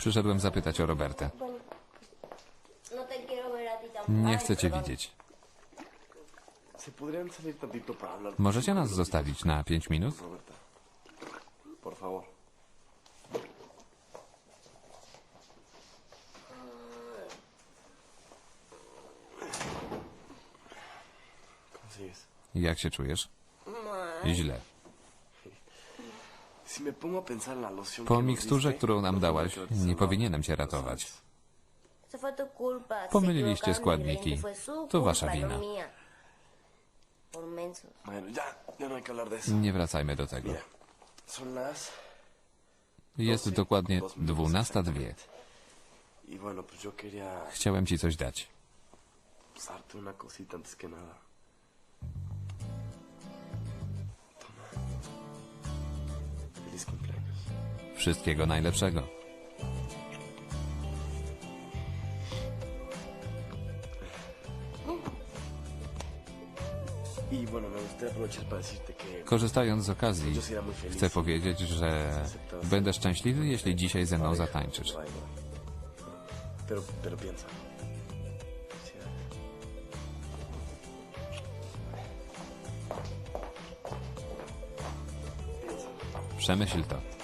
Przyszedłem zapytać o Robertę. No. Nie chcę cię widzieć. Możecie nas zostawić na pięć minut? Jak się czujesz? Źle. Po miksturze, którą nam no dałaś, nie powinienem cię ratować. Pomyliliście składniki. su To wasza culpa, wina. no no. Nie wracajmy do tego. Jest 12, dokładnie dos minutos dwunasta dwie. exactamente. Y Chciałem ci coś dać. Decirte que... Korzystając z okazji, chcę powiedzieć, że będę szczęśliwy, jeśli dzisiaj ze mną zatańczysz. Przemyśl to.